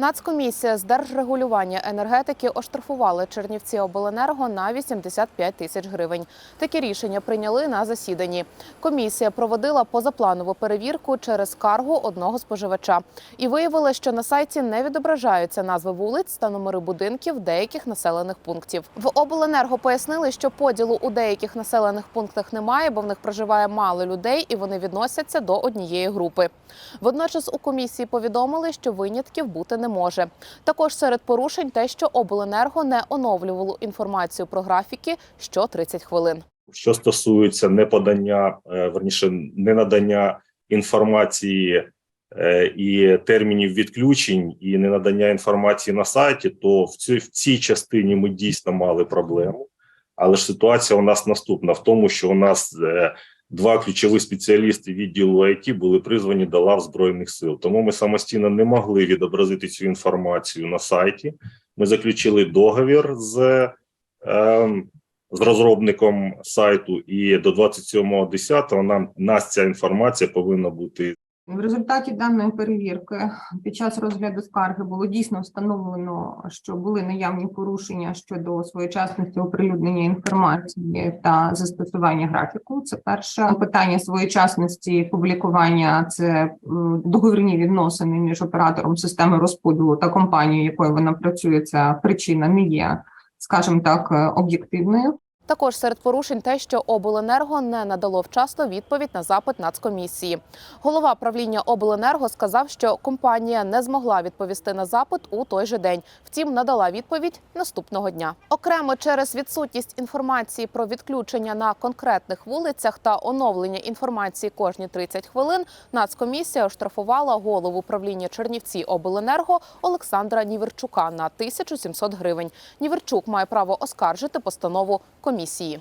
Нацкомісія з держрегулювання енергетики оштрафували Чернівці обленерго на 85 тисяч гривень. Такі рішення прийняли на засіданні. Комісія проводила позапланову перевірку через скаргу одного споживача і виявили, що на сайті не відображаються назви вулиць та номери будинків деяких населених пунктів. В обленерго пояснили, що поділу у деяких населених пунктах немає, бо в них проживає мало людей і вони відносяться до однієї групи. Водночас у комісії повідомили, що винятків бути не може. Також серед порушень те, що обленерго не оновлювало інформацію про графіки що 30 хвилин. Що стосується неподання, е, верніше, ненадання інформації е, і термінів відключень, і ненадання інформації на сайті, то в цій, в цій частині ми дійсно мали проблему. Але ж ситуація у нас наступна: в тому, що у нас е, два ключові спеціалісти відділу IT були призвані до лав збройних сил. Тому ми самостійно не могли відобразити цю інформацію на сайті. Ми заключили договір з. Е, з розробником сайту, і до 27.10 нам нас ця інформація повинна бути В результаті даної перевірки під час розгляду скарги було дійсно встановлено, що були наявні порушення щодо своєчасності оприлюднення інформації та застосування графіку. Це перше питання своєчасності публікування. Це договірні відносини між оператором системи розподілу та компанією, якою вона працює. Ця причина не є, скажімо так, об'єктивною. Також серед порушень те, що обленерго не надало вчасно відповідь на запит Нацкомісії. Голова правління обленерго сказав, що компанія не змогла відповісти на запит у той же день. Втім, надала відповідь наступного дня. Окремо через відсутність інформації про відключення на конкретних вулицях та оновлення інформації кожні 30 хвилин. Нацкомісія оштрафувала голову правління Чернівці обленерго Олександра Ніверчука на 1700 гривень. Ніверчук має право оскаржити постанову комісії.